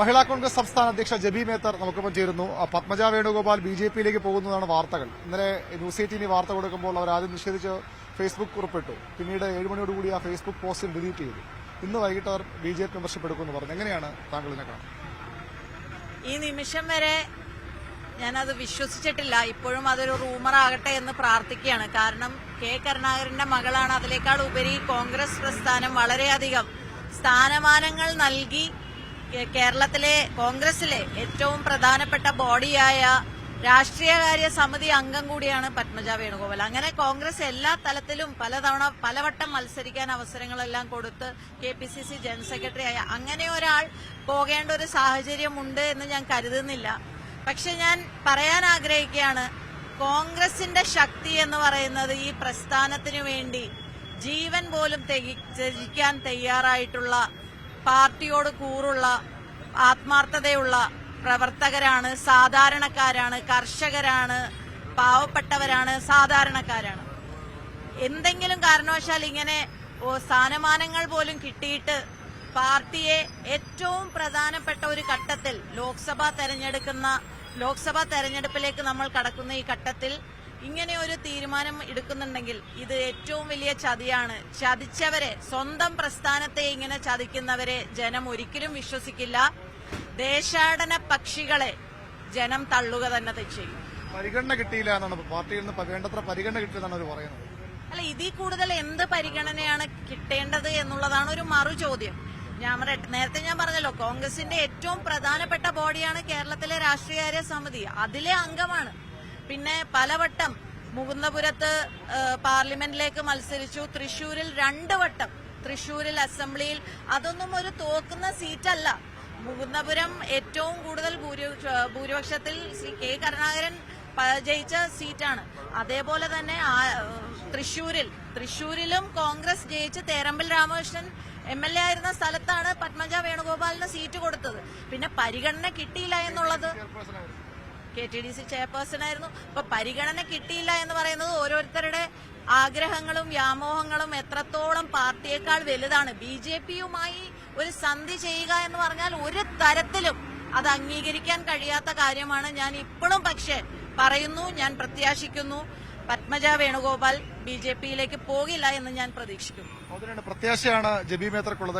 മഹിളാ കോൺഗ്രസ് സംസ്ഥാന അധ്യക്ഷ ജബി മേത്തർ നമുക്കൊപ്പം ചേരുന്നു. പത്മജ വേണുഗോപാൽ ബി ജെ പിയിലേക്ക് പോകുന്നതാണ് വാർത്തകൾ. ഇന്നലെ ന്യൂസ് എയ്റ്റീന് വാർത്ത കൊടുക്കുമ്പോൾ അവർ ആദ്യം നിഷേധിച്ച് ഫേസ്ബുക്ക് കുറിപ്പിട്ടു. പിന്നീട് ഏഴുമണിയോടുകൂടി ആ ഫേസ്ബുക്ക് പോസ്റ്റിൽ ഡിലീറ്റ് ചെയ്തു. ഇന്ന് വൈകിട്ട് അവർ ബി ജെ പി മെമ്പർഷിപ്പ് എടുക്കുമെന്ന് പറഞ്ഞു. എങ്ങനെയാണ് താങ്കൾ ഇതിനെ കാണുന്നത്? ഈ നിമിഷം വരെ ഞാനത് വിശ്വസിച്ചിട്ടില്ല. ഇപ്പോഴും അതൊരു റൂമർ ആകട്ടെ എന്ന് പ്രാർത്ഥിക്കുകയാണ്. കാരണം കെ കരുണാകരന്റെ മകളാണ് അതിലേക്കാൾ ഉപരി കോൺഗ്രസ് പ്രസ്ഥാനം വളരെയധികം സ്ഥാനമാനങ്ങൾ നൽകി കേരളത്തിലെ കോൺഗ്രസിലെ ഏറ്റവും പ്രധാനപ്പെട്ട ബോഡിയായ രാഷ്ട്രീയകാര്യ സമിതി അംഗം കൂടിയാണ് പത്മജ വേണുഗോപാൽ. അങ്ങനെ കോൺഗ്രസ് എല്ലാ തലത്തിലും പലതവണ പലവട്ടം മത്സരിക്കാൻ അവസരങ്ങളെല്ലാം കൊടുത്ത് K P C C general secretary ആയ അങ്ങനെ ഒരാൾ പോകേണ്ട ഒരു സാഹചര്യമുണ്ട് എന്ന് ഞാൻ കരുതുന്നില്ല. പക്ഷെ ഞാൻ പറയാൻ ആഗ്രഹിക്കുകയാണ് കോൺഗ്രസിന്റെ ശക്തി എന്ന് പറയുന്നത് ഈ പ്രസ്ഥാനത്തിനു വേണ്ടി ജീവൻ പോലും ത്യജിക്കാൻ തയ്യാറായിട്ടുള്ള പാർട്ടിയോട് കൂറുള്ള ആത്മാർത്ഥതയുള്ള പ്രവർത്തകരാണ് സാധാരണക്കാരാണ് കർഷകരാണ് പാവപ്പെട്ടവരാണ് സാധാരണക്കാരാണ്. എന്തെങ്കിലും കാരണവശാൽ ഇങ്ങനെ സ്ഥാനമാനങ്ങൾ പോലും കിട്ടിയിട്ട് പാർട്ടിയെ ഏറ്റവും പ്രധാനപ്പെട്ട ഒരു ഘട്ടത്തിൽ ലോക്സഭ തെരഞ്ഞെടുക്കുന്ന ലോക്സഭാ തെരഞ്ഞെടുപ്പിലേക്ക് നമ്മൾ കടക്കുന്ന ഈ ഘട്ടത്തിൽ ഇങ്ങനെ ഒരു തീരുമാനം എടുക്കുന്നുണ്ടെങ്കിൽ ഇത് ഏറ്റവും വലിയ ചതിയാണ്. ചതിച്ചവരെ സ്വന്തം പ്രസ്ഥാനത്തെ ഇങ്ങനെ ചതിക്കുന്നവരെ ജനം ഒരിക്കലും വിശ്വസിക്കില്ല. ദേശാടന പക്ഷികളെ ജനം തള്ളുക തന്നെ ചെയ്യും. പരിഗണന കിട്ടിയില്ല എന്നാണ് പാർട്ടിയിൽ നിന്ന് വേണ്ടത്ര പരിഗണന കിട്ടിയെന്നാണ് അവർ പറയുന്നത്. അല്ല ഇതിൽ കൂടുതൽ എന്ത് പരിഗണനയാണ് കിട്ടേണ്ടത് എന്നുള്ളതാണ് ഒരു മറു ചോദ്യം ഞാൻ നേരത്തെ ഞാൻ പറഞ്ഞല്ലോ കോൺഗ്രസിന്റെ ഏറ്റവും പ്രധാനപ്പെട്ട ബോഡിയാണ് കേരളത്തിലെ രാഷ്ട്രീയകാര്യ സമിതി. അതിലെ അംഗമാണ്. പിന്നെ പലവട്ടം മുകുന്ദപുരത്ത് പാർലമെന്റിലേക്ക് മത്സരിച്ചു. തൃശൂരിൽ രണ്ട് വട്ടം. തൃശൂരിൽ അസംബ്ലിയിൽ അതൊന്നും ഒരു തോക്കുന്ന സീറ്റല്ല. മുകുന്ദപുരം ഏറ്റവും കൂടുതൽ ഭൂരിപക്ഷത്തിൽ ശ്രീ കെ കരുണാകരൻ ജയിച്ച സീറ്റാണ്. അതേപോലെ തന്നെ തൃശൂരിൽ തൃശൂരിലും കോൺഗ്രസ് ജയിച്ച് Therambil Ramakrishnan M L A ആയിരുന്ന സ്ഥലത്താണ് പത്മജ വേണുഗോപാലിന് സീറ്റ് കൊടുത്തത്. പിന്നെ പരിഗണന കിട്ടിയില്ല എന്നുള്ളത് K T D C chairperson ആയിരുന്നു. അപ്പൊ പരിഗണന കിട്ടിയില്ല എന്ന് പറയുന്നത് ഓരോരുത്തരുടെ ആഗ്രഹങ്ങളും വ്യാമോഹങ്ങളും എത്രത്തോളം പാർട്ടിയേക്കാൾ വലുതാണ്. ബി ജെ പിയുമായി ഒരു സന്ധി ചെയ്യുക എന്ന് പറഞ്ഞാൽ ഒരു തരത്തിലും അത് അംഗീകരിക്കാൻ കഴിയാത്ത കാര്യമാണ്. ഞാൻ ഇപ്പോഴും പക്ഷേ പറയുന്നു ഞാൻ പ്രത്യാശിക്കുന്നു പത്മജ വേണുഗോപാൽ ബി ജെ പിയിലേക്ക് പോകില്ല എന്ന് ഞാൻ പ്രതീക്ഷിക്കുന്നു. പ്രത്യാശയാണ് ജബി മേത്തർക്കുള്ളത്.